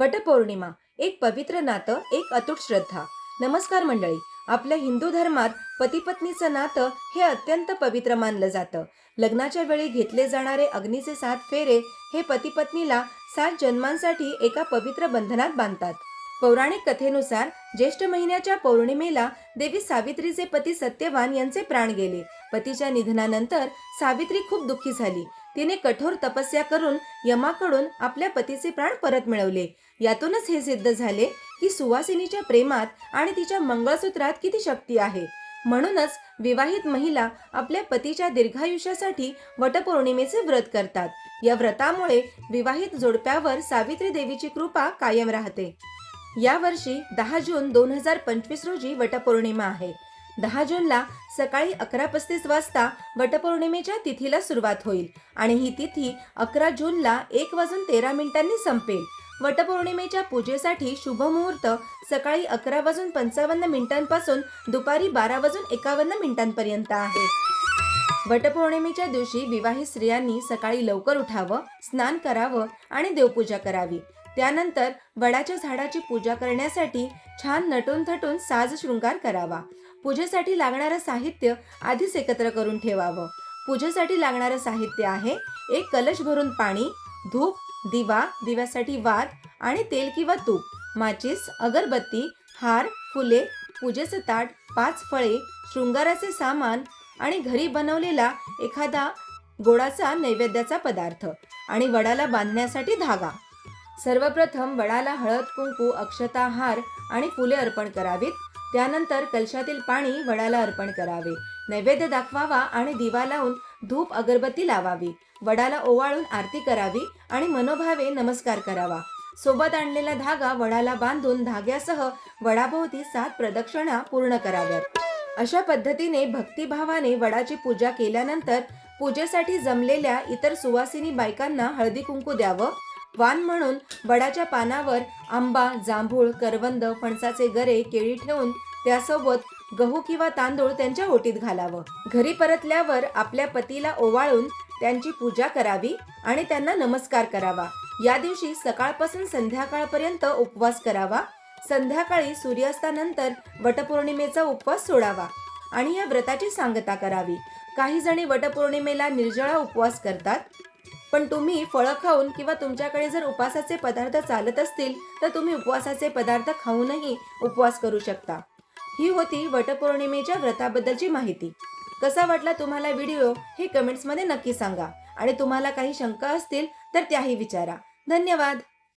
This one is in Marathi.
वटपौर्णिमा एक पवित्र नातं एक अतूट श्रद्धा. नमस्कार मंडळी आपल्या हिंदू धर्मात पतीपत्नीचं नातं हे अत्यंत पवित्र मानलं जातं. लग्नाच्या वेळी घेतले जाणारे अग्नीचे सात फेरे हे पतीपत्नीला सात जन्मांसाठी एका पवित्र बंधनात बांधतात. पौराणिक कथेनुसार ज्येष्ठ महिन्याच्या पौर्णिमेला देवी सावित्रीचे पती सत्यवान यांचे प्राण गेले. पतीच्या निधनानंतर सावित्री खूप दुःखी झाली. तिने कठोर तपस्या करून यमाकडून आपल्या पतीचे प्राण परत मिळवले. यातूनच हे सिद्ध झाले की सुवासिनीच्या प्रेमात आणि तिच्या मंगळसूत्रात किती शक्ती आहे. म्हणूनच विवाहित महिला आपल्या पतीच्या दीर्घायुष्यासाठी वटपौर्णिमेचे व्रत करतात. या व्रतामुळे विवाहित जोडप्यावर सावित्री देवीची कृपा कायम राहते. यावर्षी दहा जून दोन हजार पंचवीस रोजी वटपौर्णिमा आहे. दहा जूनला सकाळी अकरा पस्तीस वाजता वटपौर्णिमेच्या तिथीला सुरुवात होईल आणि ही तिथी अकरा जूनला एक वाजून तेरा मिनिटांनी संपेल. वटपौर्णिमेच्या पूजेसाठी शुभ मुहूर्त सकाळी अकरा वाजून पंचावन्न मिनिटांपासून दुपारी बारा वाजून एकावन्न मिनिटांपर्यंत आहे. वटपौर्णिमेच्या दिवशी विवाहित स्त्रियांनी सकाळी लवकर उठावं स्नान करावं आणि देवपूजा करावी. त्यानंतर वडाच्या झाडाची पूजा करण्यासाठी छान नटून थटून साज शृंगार करावा. पूजेसाठी लागणारं साहित्य आधीच एकत्र करून ठेवावं. पूजेसाठी लागणारं साहित्य आहे एक कलश भरून पाणी धूप दिवा दिव्यासाठी वात आणि तेल किंवा तूप माचीस अगरबत्ती हार फुले पूजेचं ताट पाच फळे शृंगाराचे सामान आणि घरी बनवलेला एखादा गोडाचा नैवेद्याचा पदार्थ आणि वडाला बांधण्यासाठी धागा. सर्वप्रथम वडाला हळद कुंकू अक्षता हार आणि फुले अर्पण करावीत. त्यानंतर कलशातील पाणी वडाला अर्पण करावे. नैवेद्य दाखवावा आणि दिवा लावून धूप अगरबत्ती लावावी. वडाला ओवाळून आरती करावी आणि मनोभावे नमस्कार करावा. सोबत आणलेला धागा वडाला बांधून धाग्यासह वडाभोवती सात प्रदक्षिणा पूर्ण कराव्यात. अशा पद्धतीने भक्तिभावाने वडाची पूजा केल्यानंतर पूजेसाठी जमलेल्या इतर सुवासिनी बायकांना हळदी कुंकू द्यावं. वान म्हणून वडाच्या पानावर आंबा जांभूळ करवंद फणसाचे गरे केळी ठेवून त्यासोबत गहू किंवा तांदूळ त्यांच्या ओटीत घालावं. घरी परतल्यावर आपल्या पतीला ओवाळून त्यांची पूजा करावी आणि त्यांना नमस्कार करावा. या दिवशी सकाळपासून संध्याकाळपर्यंत उपवास करावा. संध्याकाळी सूर्यास्तानंतर वटपौर्णिमेचा उपवास सोडावा आणि या व्रताची सांगता करावी. काही जणी वटपौर्णिमेला निर्जळा उपवास करतात पण तुम्ही फळं खाऊन किंवा तुमच्याकडे जर उपवासाचे पदार्थ चालत असतील तर तुम्ही उपवासाचे पदार्थ खाऊनही उपवास करू शकता. ही होती वटपौर्णिमेच्या व्रताबद्दलची माहिती. कसा वाटला तुम्हाला व्हिडिओ हे कमेंट्समध्ये नक्की सांगा. आणि तुम्हाला काही शंका असतील तर त्याही विचारा. धन्यवाद!